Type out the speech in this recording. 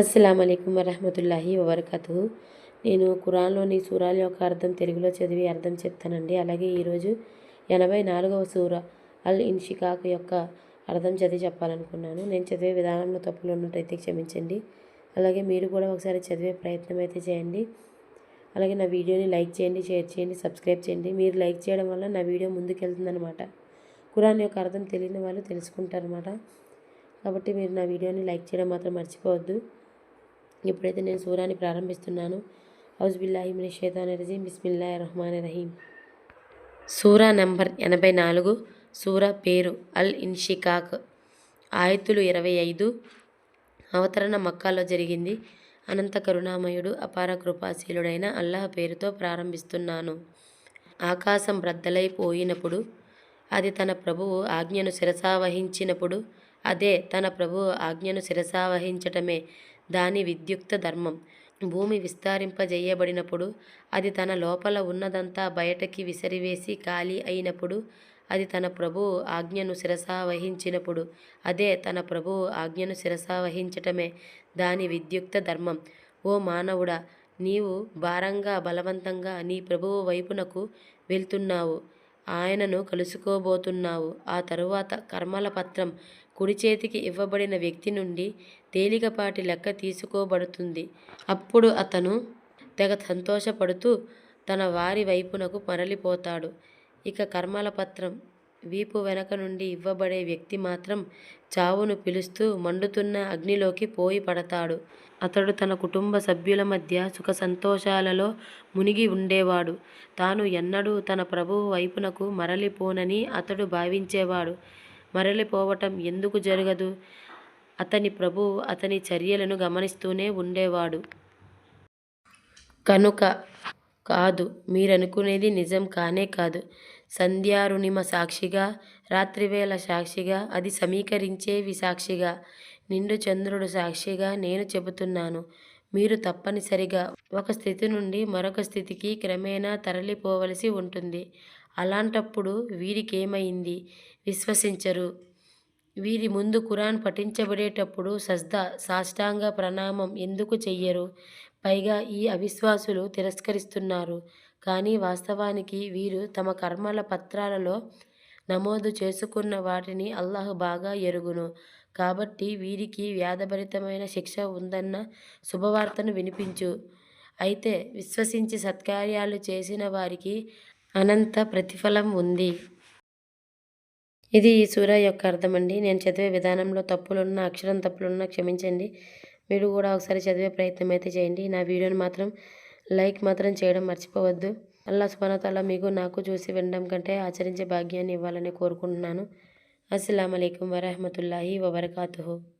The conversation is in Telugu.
అస్సలం అయికం వరహమతుల్లాహి వబర్కతు నేను ఖురాన్లోని సూరాల యొక్క అర్థం తెలుగులో చదివి అర్థం చెప్తానండి. అలాగే ఈరోజు ఎనభై నాలుగవ సూర అల్ ఇన్షికాక్ యొక్క అర్థం చదివి చెప్పాలనుకున్నాను. నేను చదివే విధానంలో తప్పులు ఉన్నట్టయితే క్షమించండి. అలాగే మీరు కూడా ఒకసారి చదివే ప్రయత్నం అయితే చేయండి. అలాగే నా వీడియోని లైక్ చేయండి షేర్ చేయండి సబ్స్క్రైబ్ చేయండి. మీరు లైక్ చేయడం వల్ల నా వీడియో ముందుకెళ్తుందనమాట కురాన్ ఖురాన్ యొక్క అర్థం తెలియని వాళ్ళు తెలుసుకుంటారనమాట కాబట్టి మీరు నా వీడియోని లైక్ చేయడం మాత్రం మర్చిపోవద్దు. ఇప్పుడైతే నేను సూరాన్ని ప్రారంభిస్తున్నాను. హౌజ్బిల్లాహిమిని షేతాన్ రజీం. బిస్మిల్లా రహమాన్ రహీం. సూరా నంబర్ ఎనభై నాలుగు. సూరా పేరు అల్ ఇన్షికాక్. ఆయతులు ఇరవై ఐదు. అవతరణ మక్కాలో జరిగింది. అనంత కరుణామయుడు అపార కృపాశీలుడైన అల్లాహ్ పేరుతో ప్రారంభిస్తున్నాను. ఆకాశం రద్దలైపోయినప్పుడు అది తన ప్రభువు ఆజ్ఞను శిరసావహించినప్పుడు అదే తన ప్రభువు ఆజ్ఞను శిరసావహించటమే దాని విద్యుక్త ధర్మం. భూమి విస్తరింపజేయబడినప్పుడు అది తన లోపల ఉన్నదంతా బయటకి విసిరివేసి ఖాళీ అయినప్పుడు అది తన ప్రభువు ఆజ్ఞను శిరసా వహించినప్పుడు అదే తన ప్రభువు ఆజ్ఞను శిరసా వహించటమే దాని విద్యుక్త ధర్మం. ఓ మానవుడా నీవు భారంగా బలవంతంగా నీ ప్రభువు వైపునకు వెళ్తున్నావు. ఆయనను కలుసుకోబోతున్నావు. ఆ తరువాత కర్మల పత్రం కుడి చేతికి ఇవ్వబడిన వ్యక్తి నుండి తేలికపాటి లెక్క తీసుకోబడుతుంది. అప్పుడు అతను తెగ సంతోషపడుతూ తన వారి వైపునకు మరలిపోతాడు. ఇక కర్మల పత్రం వీపు వెనక నుండి ఇవ్వబడే వ్యక్తి మాత్రం చావును పిలుస్తూ మండుతున్న అగ్నిలోకి పోయి పడతాడు. అతడు తన కుటుంబ సభ్యుల మధ్య సుఖ సంతోషాలలో మునిగి ఉండేవాడు. తాను ఎన్నడూ తన ప్రభువు వైపునకు మరలిపోనని అతడు భావించేవాడు. మరలిపోవటం ఎందుకు జరగదు? అతని ప్రభువు అతని చర్యలను గమనిస్తూనే ఉండేవాడు. కనుక కాదు మీరనుకునేది నిజం కానే కాదు. సంధ్యారుణిమ సాక్షిగా రాత్రివేళ సాక్షిగా అది సమీకరించేవి సాక్షిగా నిండు చంద్రుడు సాక్షిగా నేను చెబుతున్నాను. మీరు తప్పనిసరిగా ఒక స్థితి నుండి మరొక స్థితికి క్రమేణా తరలిపోవలసి ఉంటుంది. అలాంటప్పుడు వీరికేమైంది? విశ్వసించరు. వీరి ముందు కురాన్ పఠించబడేటప్పుడు సజ్దా సాష్టాంగ ప్రణామం ఎందుకు చెయ్యరు? పైగా ఈ అవిశ్వాసులు తిరస్కరిస్తున్నారు. కానీ వాస్తవానికి వీరు తమ కర్మల పత్రాలలో నమోదు చేసుకున్న వాటిని అల్లాహ్ బాగా ఎరుగును. కాబట్టి వీరికి వ్యాధభరితమైన శిక్ష ఉందన్న శుభవార్తను వినిపించు. అయితే విశ్వసించి సత్కార్యాలు చేసిన వారికి అనంత ప్రతిఫలం ఉంది. ఇది ఈ సూర యొక్క అర్థం అండి నేను చదివే విధానంలో తప్పులున్న అక్షరం తప్పులున్నా క్షమించండి. మీరు కూడా ఒకసారి చదివే ప్రయత్నం అయితే చేయండి. నా వీడియోని మాత్రం లైక్ మాత్రం చేయడం మర్చిపోవద్దు. అల్లా సుబానతాల మీకు నాకు చూసి వినడం కంటే ఆచరించే భాగ్యాన్ని ఇవ్వాలని కోరుకుంటున్నాను. అస్సలం అయికం వరహమతుల్లాహి వబర్కాతుహు.